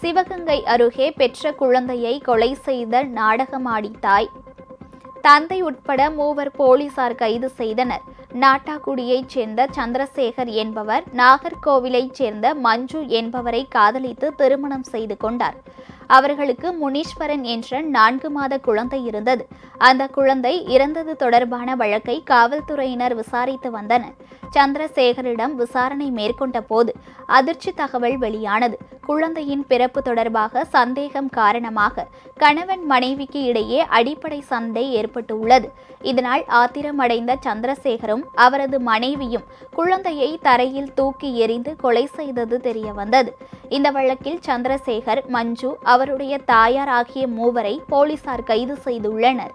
சிவகங்கை அருகே பெற்ற குழந்தையை கொலை செய்த நாடகமாடி தாய். தந்தை உட்பட மூவர் போலீசார் கைது செய்தனர். நாட்டாக்குடியைச் சேர்ந்த சந்திரசேகர் என்பவர் நாகர்கோவிலைச் சேர்ந்த மஞ்சு என்பவரை காதலித்து திருமணம் செய்து கொண்டார். அவர்களுக்கு முனீஸ்வரன் என்ற நான்கு மாத குழந்தை இருந்தது. அந்த குழந்தை இறந்தது தொடர்பான வழக்கை காவல்துறையினர் விசாரித்து வந்தனர். சந்திரசேகரிடம் விசாரணை மேற்கொண்ட போது அதிர்ச்சி தகவல் வெளியானது. குழந்தையின் பிறப்பு தொடர்பாக சந்தேகம் காரணமாக கணவன் மனைவிக்கு இடையே அடிப்படை சந்தை ஏற்பட்டுள்ளது. இதனால் ஆத்திரமடைந்த சந்திரசேகரும் அவரது மனைவியும் குழந்தையை தரையில் தூக்கி எறிந்து கொலை செய்தது தெரியவந்தது. இந்த வழக்கில் சந்திரசேகர் மஞ்சு அவருடைய தாயார் ஆகிய மூவரை போலீசார் கைது செய்துள்ளனர்.